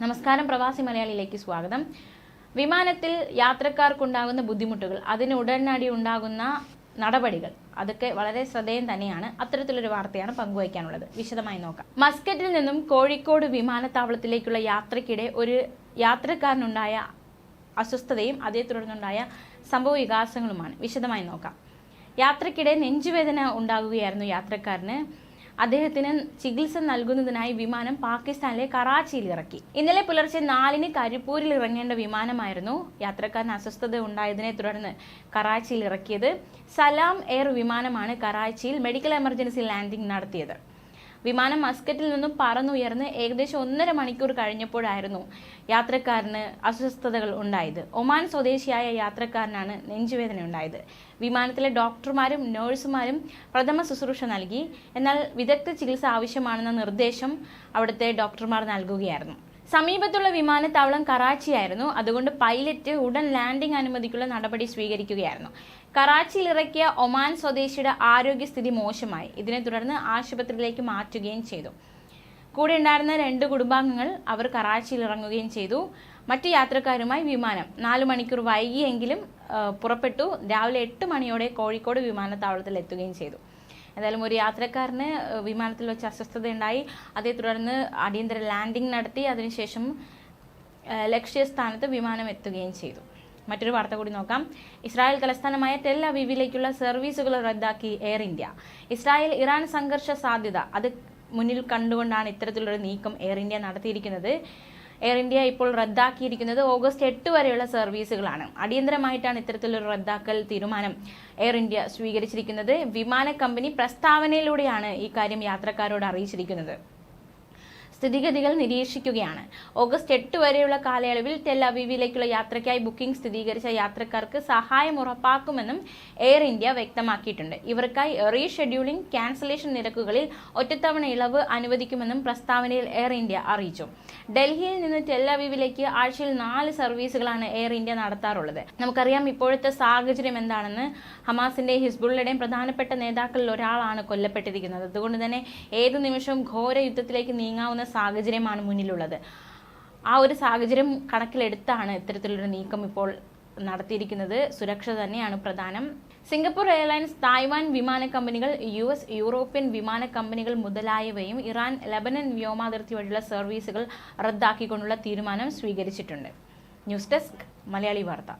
നമസ്കാരം പ്രവാസി മലയാളിയിലേക്ക് സ്വാഗതം. വിമാനത്തിൽ യാത്രക്കാർക്കുണ്ടാകുന്ന ബുദ്ധിമുട്ടുകൾ അതിന് ഉടനടി ഉണ്ടാകുന്ന നടപടികൾ അതൊക്കെ വളരെ ശ്രദ്ധേയം തന്നെയാണ്. അത്തരത്തിലൊരു വാർത്തയാണ് പങ്കുവയ്ക്കാനുള്ളത്. വിശദമായി നോക്കാം. മസ്കറ്റിൽ നിന്നും കോഴിക്കോട് വിമാനത്താവളത്തിലേക്കുള്ള യാത്രയ്ക്കിടെ ഒരു യാത്രക്കാരനുണ്ടായ അസ്വസ്ഥതയും അതേ തുടർന്നുണ്ടായ സംഭവ വികാസങ്ങളുമാണ്. വിശദമായി നോക്കാം. യാത്രക്കിടെ നെഞ്ചുവേദന ഉണ്ടാകുകയായിരുന്നു യാത്രക്കാരന്. അദ്ദേഹത്തിന് ചികിത്സ നൽകുന്നതിനായി വിമാനം പാകിസ്ഥാനിലെ കറാച്ചിയിൽ ഇറക്കി. ഇന്നലെ പുലർച്ചെ നാലിന് കരിപ്പൂരിൽ ഇറങ്ങേണ്ട വിമാനമായിരുന്നു യാത്രക്കാരന് അസ്വസ്ഥത ഉണ്ടായതിനെ തുടർന്ന് കറാച്ചിയിൽ ഇറക്കിയത്. സലാം എയർ വിമാനമാണ് കറാച്ചിയിൽ മെഡിക്കൽ എമർജൻസി ലാൻഡിംഗ് നടത്തിയത്. വിമാനം മസ്കറ്റിൽ നിന്നും പറന്നുയർന്ന് ഏകദേശം ഒന്നര മണിക്കൂർ കഴിഞ്ഞപ്പോഴായിരുന്നു യാത്രക്കാരന് അസ്വസ്ഥതകൾ ഉണ്ടായത്. ഒമാൻ സ്വദേശിയായ യാത്രക്കാരനാണ് നെഞ്ചുവേദന ഉണ്ടായത്. വിമാനത്തിലെ ഡോക്ടർമാരും നഴ്സുമാരും പ്രഥമ ശുശ്രൂഷ നൽകി. എന്നാൽ വിദഗ്ധ ചികിത്സ ആവശ്യമാണെന്ന നിർദ്ദേശം അവിടുത്തെ ഡോക്ടർമാർ നൽകുകയായിരുന്നു. സമീപത്തുള്ള വിമാനത്താവളം കറാച്ചിയായിരുന്നു. അതുകൊണ്ട് പൈലറ്റ് ഉടൻ ലാൻഡിംഗ് അനുമതിക്കുള്ള നടപടി സ്വീകരിക്കുകയായിരുന്നു. കറാച്ചിയിൽ ഇറക്കിയ ഒമാൻ സ്വദേശിയുടെ ആരോഗ്യസ്ഥിതി മോശമായി. ഇതിനെ തുടർന്ന് ആശുപത്രിയിലേക്ക് മാറ്റുകയും ചെയ്തു. കൂടെ ഉണ്ടായിരുന്ന രണ്ട് കുടുംബാംഗങ്ങൾ അവർ കറാച്ചിയിൽ ഇറങ്ങുകയും ചെയ്തു. മറ്റു യാത്രക്കാരുമായി വിമാനം. നാല് മണിക്കൂർ വൈകിയെങ്കിലും പുറപ്പെട്ടു. രാവിലെ എട്ട് മണിയോടെ കോഴിക്കോട് വിമാനത്താവളത്തിൽ എത്തുകയും ചെയ്തു. എന്തായാലും ഒരു യാത്രക്കാരന് വിമാനത്തിൽ വെച്ച് അസ്വസ്ഥതയുണ്ടായി അതേ തുടർന്ന് അടിയന്തര ലാൻഡിംഗ് നടത്തി. അതിനുശേഷം ലക്ഷ്യസ്ഥാനത്ത് വിമാനം എത്തുകയും ചെയ്തു. മറ്റൊരു വാർത്ത കൂടി നോക്കാം. ഇസ്രായേൽ തലസ്ഥാനമായ ടെൽ അവീവിലേക്കുള്ള സർവീസുകൾ റദ്ദാക്കി എയർ ഇന്ത്യ. ഇസ്രായേൽ ഇറാൻ സംഘർഷ സാധ്യത അത് മുന്നിൽ കണ്ടുകൊണ്ടാണ് ഇത്തരത്തിലുള്ള നീക്കം എയർ ഇന്ത്യ നടത്തിയിരിക്കുന്നത്. എയർ ഇന്ത്യ ഇപ്പോൾ റദ്ദാക്കിയിരിക്കുന്നത് ഓഗസ്റ്റ് എട്ട് വരെയുള്ള സർവീസുകളാണ്. അടിയന്തരമായിട്ടാണ് ഇത്തരത്തിലൊരു റദ്ദാക്കൽ തീരുമാനം എയർ ഇന്ത്യ സ്വീകരിച്ചിരിക്കുന്നത്. വിമാന കമ്പനി പ്രസ്താവനയിലൂടെയാണ് ഈ കാര്യം യാത്രക്കാരോട് അറിയിച്ചിരിക്കുന്നത്. സ്ഥിതിഗതികൾ നിരീക്ഷിക്കുകയാണ്. ഓഗസ്റ്റ് എട്ട് വരെയുള്ള കാലയളവിൽ ടെൽ അവീവിലേക്കുള്ള യാത്രയ്ക്കായി ബുക്കിംഗ് സ്ഥിരീകരിച്ച യാത്രക്കാർക്ക് സഹായം ഉറപ്പാക്കുമെന്നും എയർ ഇന്ത്യ വ്യക്തമാക്കിയിട്ടുണ്ട്. ഇവർക്കായി റീഷെഡ്യൂളിംഗ് ക്യാൻസലേഷൻ നിരക്കുകളിൽ ഒറ്റത്തവണ ഇളവ് അനുവദിക്കുമെന്നും പ്രസ്താവനയിൽ എയർ ഇന്ത്യ അറിയിച്ചു. ഡൽഹിയിൽ നിന്ന് ടെൽ അവീവിലേക്ക് ആഴ്ചയിൽ നാല് സർവീസുകളാണ് എയർ ഇന്ത്യ നടത്താറുള്ളത്. നമുക്കറിയാം ഇപ്പോഴത്തെ സാഹചര്യം എന്താണെന്ന് ഹമാസിന്റെയും ഹിസ്ബുള്ളയുടെയും പ്രധാനപ്പെട്ട നേതാക്കളിൽ ഒരാളാണ് കൊല്ലപ്പെട്ടിരിക്കുന്നത്. അതുകൊണ്ട് തന്നെ ഏതു നിമിഷവും ഘോര യുദ്ധത്തിലേക്ക് നീങ്ങാവുന്ന സാഹചര്യമാണ് മുന്നിലുള്ളത്. ആ ഒരു സാഹചര്യം കണക്കിലെടുത്താണ് ഇത്തരത്തിലൊരു നീക്കം ഇപ്പോൾ നടത്തിയിരിക്കുന്നത്. സുരക്ഷ തന്നെയാണ് പ്രധാനം. സിംഗപ്പൂർ എയർലൈൻസ് തായ്വാൻ വിമാന കമ്പനികൾ യു എസ് യൂറോപ്യൻ വിമാന കമ്പനികൾ മുതലായവയും ഇറാൻ ലബനൻ വ്യോമാതിർത്തി വഴിയുള്ള സർവീസുകൾ റദ്ദാക്കിക്കൊണ്ടുള്ള തീരുമാനം സ്വീകരിച്ചിട്ടുണ്ട്. ന്യൂസ് ഡെസ്ക് മലയാളി വാർത്ത.